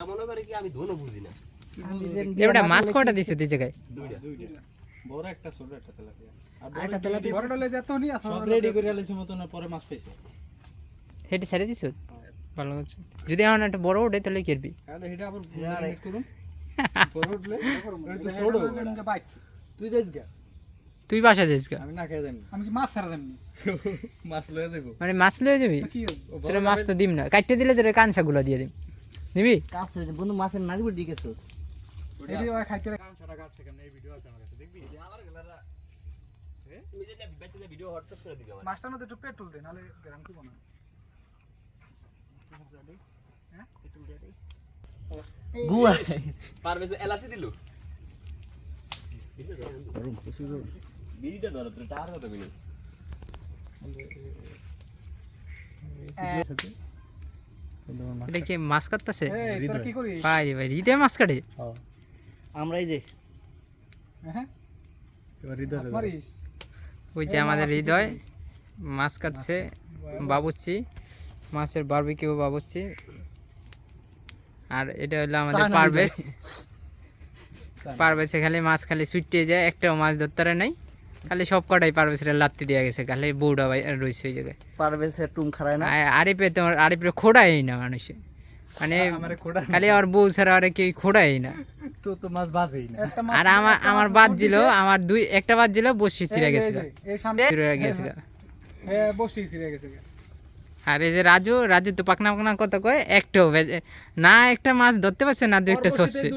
মনে করে কি আমি ধনু বুঝি না। এবারে মাছ কয়টা দিছে তুই জায়গায়? বড় একটা ছোট একটা তেলাপিয়া। আর তেলাপিয়া। বড় ডলে যেত নি সব রেডি করে আলাইছি মতন পরে মাছ পেয়েছে। হেঁটে ছেড়ে দিছ? ভালো হচ্ছে যদি এখন একটা বড় ওঠে তাহলে কিরবি? তাহলে এটা আবার করুন। পরে উঠলে তো ছোট। তুই যাইস গা। তুই বাসা যাইস গা? আমি না খেয়ে যাই আমি কি মাছ ছাড়া মাছ লয়ে যাব মানে মাছ লয়ে যাবি? কি? তোর মাছ তো দিম না। কাটতে দিলে তোর কাঁচাগুলো দিয়ে দিম। নিবি? কাজ হয়েছে বন্ধু মাছের নাড়িপুর দিকে গেছো। এদি ওই খাইতে কাম ছাড়া কাট সেখানে এই ভিডিও আছে আমার কাছে দেখবি? তুমি যদি ব্যাটারিতে ভিডিও হোয়াটসঅ্যাপ করে দিবে আমার মাছটার মধ্যে একটু পেট্রোল দেন নাহলে গ্রাম কি বানা গুয়া। পারবে এলাচি দিলু। বিড়িটা ধরো তো টার কথা এটা কি মাছ কাটতেছে? ভাই ভাই রিদে মাছ কাটে। আমরা এই যে হ্যাঁ? হৃদয় ওই যে আমাদের হৃদয় মাছ কাটছে বাবুচ্ছি মাছের বারবিকিউ বাবুচ্ছি আর এটা হলো আমাদের পারভেজ। পারভেজ খালি মাছ খালি ছুটতে যায় একটাও মাছ ধরতে নাই। খালি সব কটাই পারভেজের লাত্তি দিয়ে গেছে খালি বউটা ভাই রয়েছে ওই জায়গায়। পারবে টুম খারায় না? আর- আরিফে তোমার আরিফে খোড়াই না মানুষে। মানে আমারে খোড়া খালি আর বউ ছাড়া আর কেউ খোড়াই না। তো তো মাছ বাজেই না। আর আমার আমার বাদ দিল আমার দুই একটা বাদ দিল বসি চিরা গেছে গা। এই সামনে। চিরা গেছে হ্যাঁ বসি ছিড়ে গেছে আর এই যে রাজু রাজু তো পাকনা পাকনা কত কয়? একটাও ভেজে- না একটা মাছ ধরতে পারছে না দু একটা সরষে